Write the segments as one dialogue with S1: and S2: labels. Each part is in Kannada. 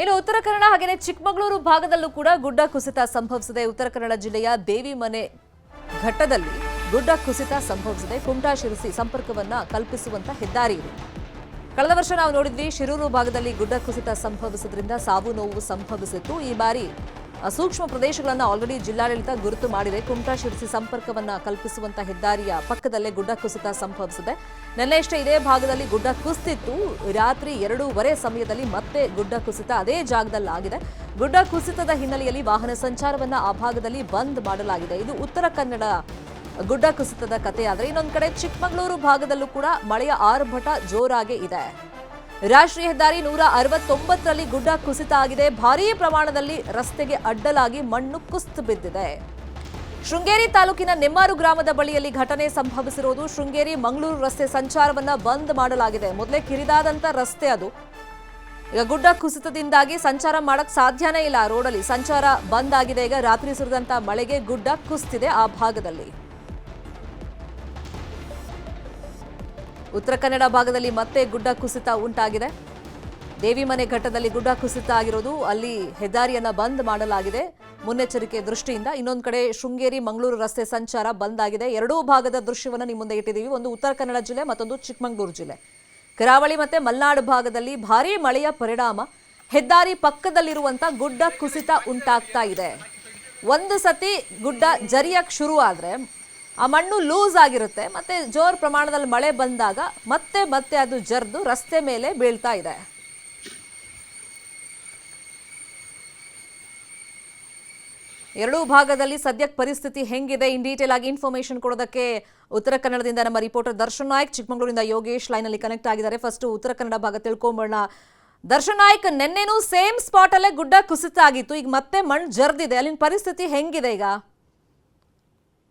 S1: ಇನ್ನು ಉತ್ತರ ಕನ್ನಡ ಹಾಗೆಯೇ ಚಿಕ್ಕಮಗಳೂರು ಭಾಗದಲ್ಲೂ ಕೂಡ ಗುಡ್ಡ ಕುಸಿತ ಸಂಭವಿಸಿದೆ. ಉತ್ತರ ಕನ್ನಡ ಜಿಲ್ಲೆಯ ದೇವಿಮನೆ ಘಟ್ಟದಲ್ಲಿ ಗುಡ್ಡ ಕುಸಿತ ಸಂಭವಿಸಿದೆ. ಕುಮಟಾ, ಶಿರಸಿ ಸಂಪರ್ಕವನ್ನ ಕಲ್ಪಿಸುವಂತ ಹೆದ್ದಾರಿ ಇದೆ. ಕಳೆದ ವರ್ಷ ನಾವು ನೋಡಿದ್ವಿ, ಶಿರೂರು ಭಾಗದಲ್ಲಿ ಗುಡ್ಡ ಕುಸಿತ ಸಂಭವಿಸಿದ್ರಿಂದ ಸಾವು ನೋವು ಸಂಭವಿಸಿತ್ತು. ಈ ಬಾರಿ ಸೂಕ್ಷ್ಮ ಪ್ರದೇಶಗಳನ್ನು ಆಲ್ರೆಡಿ ಜಿಲ್ಲಾಡಳಿತ ಗುರುತು ಮಾಡಿದೆ. ಕುಮಟಾ ಶಿರಸಿ ಸಂಪರ್ಕವನ್ನು ಕಲ್ಪಿಸುವಂತಹ ಹೆದ್ದಾರಿಯ ಪಕ್ಕದಲ್ಲೇ ಗುಡ್ಡ ಕುಸಿತ ಸಂಭವಿಸಿದೆ. ನಿನ್ನೆಯಷ್ಟೇ ಇದೇ ಭಾಗದಲ್ಲಿ ಗುಡ್ಡ ಕುಸಿತಿತ್ತು. ರಾತ್ರಿ ಎರಡೂವರೆ ಸಮಯದಲ್ಲಿ ಮತ್ತೆ ಗುಡ್ಡ ಕುಸಿತ ಅದೇ ಜಾಗದಲ್ಲಿ ಆಗಿದೆ. ಗುಡ್ಡ ಕುಸಿತದ ಹಿನ್ನೆಲೆಯಲ್ಲಿ ವಾಹನ ಸಂಚಾರವನ್ನು ಆ ಭಾಗದಲ್ಲಿ ಬಂದ್ ಮಾಡಲಾಗಿದೆ. ಇದು ಉತ್ತರ ಕನ್ನಡ ಗುಡ್ಡ ಕುಸಿತದ ಕಥೆಯಾದರೆ ಇನ್ನೊಂದು ಕಡೆ ಚಿಕ್ಕಮಗಳೂರು ಭಾಗದಲ್ಲೂ ಕೂಡ ಮಳೆಯ ಆರ್ಭಟ ಜೋರಾಗೇ ಇದೆ. ರಾಷ್ಟ್ರೀಯ ಹೆದ್ದಾರಿ ನೂರ ಅರವತ್ತೊಂಬತ್ತರಲ್ಲಿ ಗುಡ್ಡ ಕುಸಿತ ಆಗಿದೆ. ಭಾರೀ ಪ್ರಮಾಣದಲ್ಲಿ ರಸ್ತೆಗೆ ಅಡ್ಡಲಾಗಿ ಮಣ್ಣು ಕುಸ್ತು ಬಿದ್ದಿದೆ. ಶೃಂಗೇರಿ ತಾಲೂಕಿನ ನೆಮ್ಮಾರು ಗ್ರಾಮದ ಬಳಿಯಲ್ಲಿ ಘಟನೆ ಸಂಭವಿಸಿರುವುದು. ಶೃಂಗೇರಿ ಮಂಗಳೂರು ರಸ್ತೆ ಸಂಚಾರವನ್ನ ಬಂದ್ ಮಾಡಲಾಗಿದೆ. ಮೊದಲೇ ಕಿರಿದಾದಂತ ರಸ್ತೆ ಅದು. ಈಗ ಗುಡ್ಡ ಕುಸಿತದಿಂದಾಗಿ ಸಂಚಾರ ಮಾಡಕ್ ಸಾಧ್ಯನೇ ಇಲ್ಲ. ರೋಡಲ್ಲಿ ಸಂಚಾರ ಬಂದ್ ಆಗಿದೆ. ಈಗ ರಾತ್ರಿ ಸುರಿದಂತ ಮಳೆಗೆ ಗುಡ್ಡ ಕುಸಿತಿದೆ ಆ ಭಾಗದಲ್ಲಿ. ಉತ್ತರ ಕನ್ನಡ ಭಾಗದಲ್ಲಿ ಮತ್ತೆ ಗುಡ್ಡ ಕುಸಿತ ಉಂಟಾಗಿದೆ. ದೇವಿಮನೆ ಘಟ್ಟದಲ್ಲಿ ಗುಡ್ಡ ಕುಸಿತ ಆಗಿರೋದು ಅಲ್ಲಿ ಹೆದ್ದಾರಿಯನ್ನು ಬಂದ್ ಮಾಡಲಾಗಿದೆ. ಮುನ್ನೆಚ್ಚರಿಕೆ ದೃಷ್ಟಿಯಿಂದ ಇನ್ನೊಂದು ಕಡೆ ಶೃಂಗೇರಿ ಮಂಗಳೂರು ರಸ್ತೆ ಸಂಚಾರ ಬಂದ್ ಆಗಿದೆ. ಎರಡೂ ಭಾಗದ ದೃಶ್ಯವನ್ನು ನಿಮ್ಮ ಮುಂದೆ ಇಟ್ಟಿದ್ದೀವಿ. ಒಂದು ಉತ್ತರ ಕನ್ನಡ ಜಿಲ್ಲೆ, ಮತ್ತೊಂದು ಚಿಕ್ಕಮಗಳೂರು ಜಿಲ್ಲೆ. ಕರಾವಳಿ ಮತ್ತೆ ಮಲ್ನಾಡು ಭಾಗದಲ್ಲಿ ಭಾರೀ ಮಳೆಯ ಪರಿಣಾಮ. ಹೆದ್ದಾರಿ ಪಕ್ಕದಲ್ಲಿರುವಂಥ ಗುಡ್ಡ ಕುಸಿತ ಉಂಟಾಗ್ತಾ ಇದೆ. ಒಂದು ಸತಿ ಗುಡ್ಡ ಜರಿಯಕ್ಕೆ ಶುರು ಆದ್ರೆ ಆ ಮಣ್ಣು ಲೂಸ್ ಆಗಿರುತ್ತೆ, ಮತ್ತೆ ಜೋರ್ ಪ್ರಮಾಣದಲ್ಲಿ ಮಳೆ ಬಂದಾಗ ಮತ್ತೆ ಮತ್ತೆ ಅದು ಜರ್ದು ರಸ್ತೆ ಮೇಲೆ ಬೀಳ್ತಾ ಇದೆ. ಎರಡೂ ಭಾಗದಲ್ಲಿ ಸದ್ಯಕ್ಕೆ ಪರಿಸ್ಥಿತಿ ಹೆಂಗಿದೆ? ಇನ್ ಡೀಟೇಲ್ ಆಗಿ ಇನ್ಫಾರ್ಮೇಶನ್ ಕೊಡೋದಕ್ಕೆ ಉತ್ತರ ಕನ್ನಡದಿಂದ ನಮ್ಮ ರಿಪೋರ್ಟರ್ ದರ್ಶನ್ ನಾಯ್ಕ್, ಚಿಕ್ಕಮಗಳೂರಿಂದ ಯೋಗೇಶ್ ಲೈನಲ್ಲಿ ಕನೆಕ್ಟ್ ಆಗಿದ್ದಾರೆ. ಫಸ್ಟ್ ಉತ್ತರ ಕನ್ನಡ ಭಾಗ ತಿಳ್ಕೊಂಬೋಣ ದರ್ಶನ್ ನಾಯ್ಕ್, ನಿನ್ನೆನೂ ಸೇಮ್ ಸ್ಪಾಟ್ ಅಲ್ಲೇ ಗುಡ್ಡ ಕುಸಿತ ಆಗಿತ್ತು, ಈಗ ಮತ್ತೆ ಮಣ್ಣು ಜರ್ದಿದೆ. ಅಲ್ಲಿನ ಪರಿಸ್ಥಿತಿ ಹೆಂಗಿದೆ ಈಗ?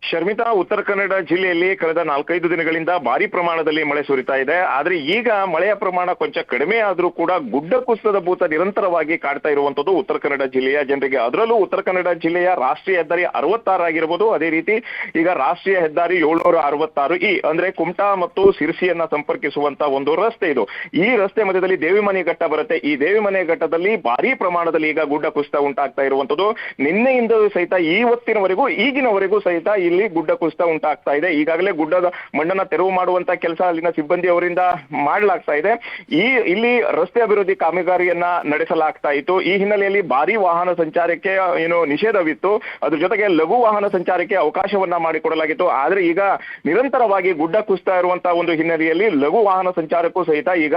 S2: ಶರ್ಮಿತಾ ಉತ್ತರ ಕನ್ನಡ ಜಿಲ್ಲೆಯಲ್ಲಿ ಕಳೆದ ನಾಲ್ಕೈದು ದಿನಗಳಿಂದ ಭಾರಿ ಪ್ರಮಾಣದಲ್ಲಿ ಮಳೆ ಸುರಿತಾ ಇದೆ. ಆದರೆ ಈಗ ಮಳೆಯ ಪ್ರಮಾಣ ಕೊಂಚ ಕಡಿಮೆ ಆದರೂ ಕೂಡ ಗುಡ್ಡ ಕುಸಿತದ ಭೂತ ನಿರಂತರವಾಗಿ ಕಾಡ್ತಾ ಇರುವಂತದ್ದು ಉತ್ತರ ಕನ್ನಡ ಜಿಲ್ಲೆಯ ಜನರಿಗೆ. ಅದರಲ್ಲೂ ಉತ್ತರ ಕನ್ನಡ ಜಿಲ್ಲೆಯ ರಾಷ್ಟ್ರೀಯ ಹೆದ್ದಾರಿ ಅರವತ್ತಾರು ಆಗಿರ್ಬೋದು. ಅದೇ ರೀತಿ ಈಗ ರಾಷ್ಟ್ರೀಯ ಹೆದ್ದಾರಿ ಏಳ್ನೂರ ಅರವತ್ತಾರು ಇ ಅಂದ್ರೆ ಕುಮಟಾ ಮತ್ತು ಸಿರ್ಸಿಯನ್ನ ಸಂಪರ್ಕಿಸುವಂತ ಒಂದು ರಸ್ತೆ ಇದು. ಈ ರಸ್ತೆ ಮಧ್ಯದಲ್ಲಿ ದೇವಿಮನೆ ಘಟ್ಟ ಬರುತ್ತೆ. ಈ ದೇವಿಮನೆ ಘಟ್ಟದಲ್ಲಿ ಭಾರಿ ಪ್ರಮಾಣದಲ್ಲಿ ಈಗ ಗುಡ್ಡ ಕುಸಿತ ಉಂಟಾಗ್ತಾ ಇರುವಂತದ್ದು ನಿನ್ನೆಯಿಂದ ಸಹಿತ ಇವತ್ತಿನವರೆಗೂ ಈಗಿನವರೆಗೂ ಸಹಿತ ಇಲ್ಲಿ ಗುಡ್ಡ ಕುಸಿತ ಉಂಟಾಗ್ತಾ ಇದೆ. ಈಗಾಗಲೇ ಗುಡ್ಡದ ಮಣ್ಣನ್ನ ತೆರವು ಮಾಡುವಂತ ಕೆಲಸ ಅಲ್ಲಿನ ಸಿಬ್ಬಂದಿ ಅವರಿಂದ ಮಾಡಲಾಗ್ತಾ ಇದೆ. ಈ ಇಲ್ಲಿ ರಸ್ತೆ ಅಭಿವೃದ್ಧಿ ಕಾಮಗಾರಿಯನ್ನ ನಡೆಸಲಾಗ್ತಾ ಇತ್ತು. ಈ ಹಿನ್ನೆಲೆಯಲ್ಲಿ ಭಾರಿ ವಾಹನ ಸಂಚಾರಕ್ಕೆ ಏನು, ನಿಷೇಧವಿತ್ತು. ಅದ್ರ ಜೊತೆಗೆ ಲಘು ವಾಹನ ಸಂಚಾರಕ್ಕೆ ಅವಕಾಶವನ್ನ ಮಾಡಿಕೊಡಲಾಗಿತ್ತು. ಆದ್ರೆ ಈಗ ನಿರಂತರವಾಗಿ ಗುಡ್ಡ ಕುಸ್ತಾ ಇರುವಂತಹ ಒಂದು ಹಿನ್ನೆಲೆಯಲ್ಲಿ ಲಘು ವಾಹನ ಸಂಚಾರಕ್ಕೂ ಸಹಿತ ಈಗ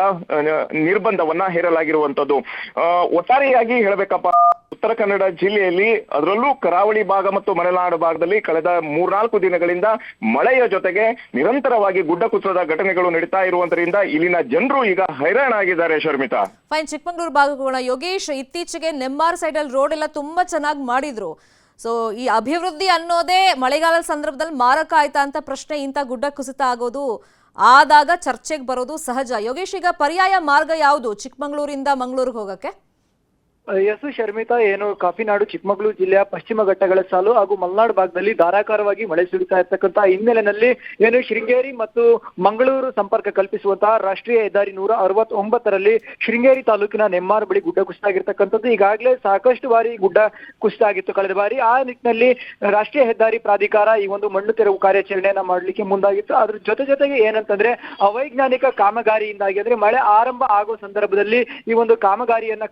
S2: ನಿರ್ಬಂಧವನ್ನ ಹೇರಲಾಗಿರುವಂತದ್ದು ಒಟ್ಟಾರೆಯಾಗಿ ಹೇಳಬೇಕಪ್ಪ ಉತ್ತರ ಕನ್ನಡ ಜಿಲ್ಲೆಯಲ್ಲಿ ಅದರಲ್ಲೂ ಕರಾವಳಿ ಭಾಗ ಮತ್ತು ಮಲೆನಾಡು ಭಾಗದಲ್ಲಿ ಕಳೆದ ಮೂರ್ನಾಲ್ಕು ದಿನಗಳಿಂದ ಮಳೆಯ ಜೊತೆಗೆ ನಿರಂತರವಾಗಿ ಗುಡ್ಡ ಕುಸಿತದ ಘಟನೆಗಳು ನಡೀತಾ ಇರುವುದರಿಂದ ಇಲ್ಲಿನ ಜನರು ಈಗ ಹೈರಾಣಾಗಿದ್ದಾರೆ, ಶರ್ಮಿತಾ.
S1: ಫೈನ್ ಚಿಕ್ಕಮಗಳೂರು ಹೋಗೋಣ ಯೋಗೇಶ್ ಇತ್ತೀಚೆಗೆ ನೆಮ್ಮಾರ್ ಸೈಡ್ ಅಲ್ಲಿ ರೋಡ್ ಎಲ್ಲ ತುಂಬಾ ಚೆನ್ನಾಗಿ ಮಾಡಿದ್ರು. ಸೊ ಈ ಅಭಿವೃದ್ಧಿ ಅನ್ನೋದೇ ಮಳೆಗಾಲದ ಸಂದರ್ಭದಲ್ಲಿ ಮಾರಕ ಆಯ್ತಾ ಅಂತ ಪ್ರಶ್ನೆ ಇಂಥ ಗುಡ್ಡ ಕುಸಿತ ಆಗೋದು ಆದಾಗ ಚರ್ಚೆಗೆ ಬರೋದು ಸಹಜ. ಯೋಗೇಶ್, ಈಗ ಪರ್ಯಾಯ ಮಾರ್ಗ ಯಾವುದು ಚಿಕ್ಕಮಗಳೂರಿಂದ ಮಂಗಳೂರಿಗೆ ಹೋಗಕ್ಕೆ?
S3: ಎಸ್ ಶರ್ಮಿತಾ, ಏನು, ಕಾಫಿನಾಡು, ಚಿಕ್ಕಮಗಳೂರು ಜಿಲ್ಲೆಯ ಪಶ್ಚಿಮ ಘಟ್ಟಗಳ ಸಾಲು ಹಾಗೂ ಮಲೆನಾಡು ಭಾಗದಲ್ಲಿ ಧಾರಾಕಾರವಾಗಿ ಮಳೆ ಸುರಿತಾ ಇರ್ತಕ್ಕಂಥ ಹಿನ್ನೆಲೆಯಲ್ಲಿ ಏನು ಶೃಂಗೇರಿ ಮತ್ತು ಮಂಗಳೂರು ಸಂಪರ್ಕ ಕಲ್ಪಿಸುವಂತಹ ರಾಷ್ಟ್ರೀಯ ಹೆದ್ದಾರಿ ನೂರ ಅರವತ್ತೊಂಬತ್ತರಲ್ಲಿ ಶೃಂಗೇರಿ ತಾಲೂಕಿನ ನೆಮ್ಮಾರು ಬಳಿ ಗುಡ್ಡ ಕುಸಿತ ಆಗಿರ್ತಕ್ಕಂಥದ್ದು ಈಗಾಗಲೇ ಸಾಕಷ್ಟು ಬಾರಿ ಗುಡ್ಡ ಕುಸಿತ ಆಗಿತ್ತು ಕಳೆದ ಬಾರಿ. ಆ ನಿಟ್ಟಿನಲ್ಲಿ ರಾಷ್ಟ್ರೀಯ ಹೆದ್ದಾರಿ ಪ್ರಾಧಿಕಾರ ಈ ಒಂದು ಮಣ್ಣು ತೆರವು ಕಾರ್ಯಾಚರಣೆಯನ್ನ ಮಾಡಲಿಕ್ಕೆ ಮುಂದಾಗಿತ್ತು. ಅದ್ರ ಜೊತೆ ಜೊತೆಗೆ ಏನಂತಂದ್ರೆ ಅವೈಜ್ಞಾನಿಕ ಕಾಮಗಾರಿಯಿಂದಾಗಿ ಅಂದ್ರೆ ಮಳೆ ಆರಂಭ ಆಗೋ ಸಂದರ್ಭದಲ್ಲಿ ಈ ಒಂದು ಕಾಮಗಾರಿಯನ್ನ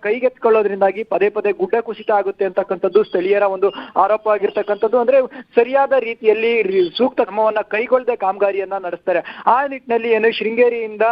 S3: ಕೈಗೆತ್ಕೊಳ್ಳೋದ್ರಿಂದಾಗಿ ಪದೇ ಪದೇ ಗುಡ್ಡ ಕುಸಿತ ಆಗುತ್ತೆ ಅಂತಕ್ಕಂಥದ್ದು ಸ್ಥಳೀಯರ ಒಂದು ಆರೋಪ ಆಗಿರ್ತಕ್ಕಂಥದ್ದು. ಅಂದ್ರೆ ಸರಿಯಾದ ರೀತಿಯಲ್ಲಿ ಸೂಕ್ತ ಕ್ರಮವನ್ನ ಕೈಗೊಳ್ಳದೆ ಕಾಮಗಾರಿಯನ್ನ ನಡೆಸ್ತಾರೆ. ಆ ನಿಟ್ಟಿನಲ್ಲಿ ಏನು ಶೃಂಗೇರಿಯಿಂದ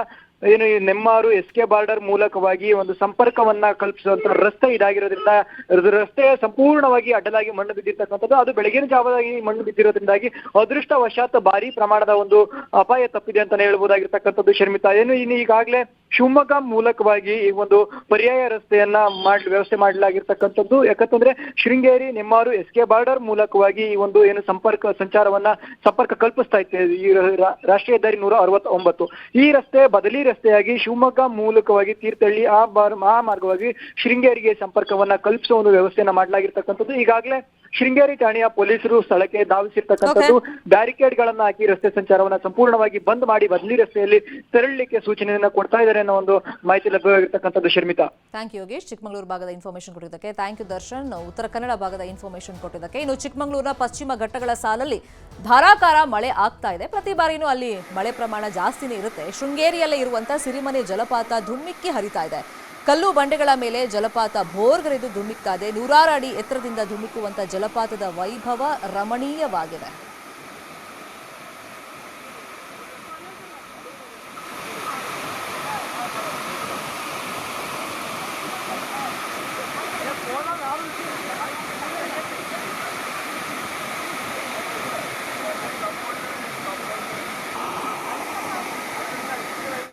S3: ಏನು ಈ ನೆಮ್ಮಾರು ಎಸ್ ಕೆ ಬಾರ್ಡರ್ ಮೂಲಕವಾಗಿ ಒಂದು ಸಂಪರ್ಕವನ್ನ ಕಲ್ಪಿಸುವಂತ ರಸ್ತೆ ಇದಾಗಿರೋದ್ರಿಂದ ರಸ್ತೆಯ ರಸ್ತೆ ಸಂಪೂರ್ಣವಾಗಿ ಅಡ್ಡಲಾಗಿ ಮಣ್ಣು ಬಿದ್ದಿರ್ತಕ್ಕಂಥದ್ದು. ಅದು ಬೆಳಗಿನ ಜಾವದಾಗಿ ಮಣ್ಣು ಬಿದ್ದಿರೋದ್ರಿಂದಾಗಿ ಅದೃಷ್ಟವಶಾತ್ ಭಾರಿ ಪ್ರಮಾಣದ ಒಂದು ಅಪಾಯ ತಪ್ಪಿದೆ ಅಂತಾನೆ ಹೇಳ್ಬೋದಾಗಿರ್ತಕ್ಕಂಥದ್ದು ಶರ್ಮಿತಾ. ಏನು ಇನ್ನು ಈಗಾಗಲೇ ಶಿವಮೊಗ್ಗ ಮೂಲಕವಾಗಿ ಈ ಒಂದು ಪರ್ಯಾಯ ರಸ್ತೆಯನ್ನ ಮಾಡ್ ವ್ಯವಸ್ಥೆ ಮಾಡಲಾಗಿರ್ತಕ್ಕಂಥದ್ದು. ಯಾಕಂತಂದ್ರೆ Sringeri Nemmaru S K border ಮೂಲಕವಾಗಿ ಈ ಒಂದು ಏನು ಸಂಪರ್ಕ ಸಂಚಾರವನ್ನ ಸಂಪರ್ಕ ಕಲ್ಪಿಸ್ತಾ ಇತ್ತು. ಈ ರಾಷ್ಟ್ರೀಯ ಹೆದ್ದಾರಿ ನೂರ ಅರವತ್ತೊಂಬತ್ತು. ಈ ರಸ್ತೆ ಬದಲಿ ರಸ್ತೆಯಾಗಿ ಶಿವಮೊಗ್ಗ ಮೂಲಕವಾಗಿ ತೀರ್ಥಹಳ್ಳಿ ಆ ಬಾರ್ ಆ ಮಾರ್ಗವಾಗಿ ಶೃಂಗೇರಿಗೆ ಸಂಪರ್ಕವನ್ನ ಕಲ್ಪಿಸುವ ಒಂದು ವ್ಯವಸ್ಥೆಯನ್ನ ಮಾಡಲಾಗಿರ್ತಕ್ಕಂಥದ್ದು. ಈಗಾಗಲೇ ಶೃಂಗೇರಿ ಠಾಣೆಯ ಪೊಲೀಸರು ಸ್ಥಳಕ್ಕೆ ಧಾವಿಸಿರ್ತಕ್ಕಂಥದ್ದು. ಬ್ಯಾರಿಕೇಡ್ ಗಳನ್ನ ಹಾಕಿ ರಸ್ತೆ ಸಂಚಾರವನ್ನ ಸಂಪೂರ್ಣವಾಗಿ ಬಂದ್ ಮಾಡಿ ಬದಲಿ ರಸ್ತೆಯಲ್ಲಿ ತೆರಳಲಿಕ್ಕೆ ಸೂಚನೆಯನ್ನ ಕೊಡ್ತಾ ಇದ್ದಾರೆ. ಅನ್ನೋ ಒಂದು ಮಾಹಿತಿ ಲಭ್ಯವಾಗಿರ್ತಕ್ಕಂಥದ್ದು Sharmita.
S1: Thank you Yogesh. Chikkamagaluru ಭಾಗದ ಇನ್ಫಾರ್ಮೇಶನ್ ಕೊಟ್ಟಿದ್ದಕ್ಕೆ ಥ್ಯಾಂಕ್ ಯು ದರ್ಶನ್. ಉತ್ತರ ಕನ್ನಡ ಭಾಗದ ಇನ್ಫಾರ್ಮೇಶನ್ ಕೊಟ್ಟಿದ್ದಕ್ಕೆ. ಇನ್ನು ಚಿಕ್ಕಮಗಳೂರಿನ ಪಶ್ಚಿಮ ಘಟ್ಟಗಳ ಸಾಲಲ್ಲಿ ಧಾರಾಕಾರ ಮಳೆ ಆಗ್ತಾ ಇದೆ. ಪ್ರತಿ ಬಾರಿನೂ ಅಲ್ಲಿ ಮಳೆ ಪ್ರಮಾಣ ಜಾಸ್ತಿನೇ ಇರುತ್ತೆ. ಶೃಂಗೇರಿಯಲ್ಲೇ ಇರುವಂತ ಸಿರಿಮನೆ ಜಲಪಾತ ಧುಮ್ಮಿಕ್ಕಿ ಹರಿತಾ ಇದೆ. ಕಲ್ಲು ಬಂಡೆಗಳ ಮೇಲೆ ಜಲಪಾತ ಭೋರ್ಗರೆದು ಧುಮ್ಮಿಕ್ತಾ ಇದೆ. ನೂರಾರು ಅಡಿ ಎತ್ತರದಿಂದ ಧುಮ್ಮಿಕ್ಕುವಂಥ ಜಲಪಾತದ ವೈಭವ ರಮಣೀಯವಾಗಿದೆ. Thank you.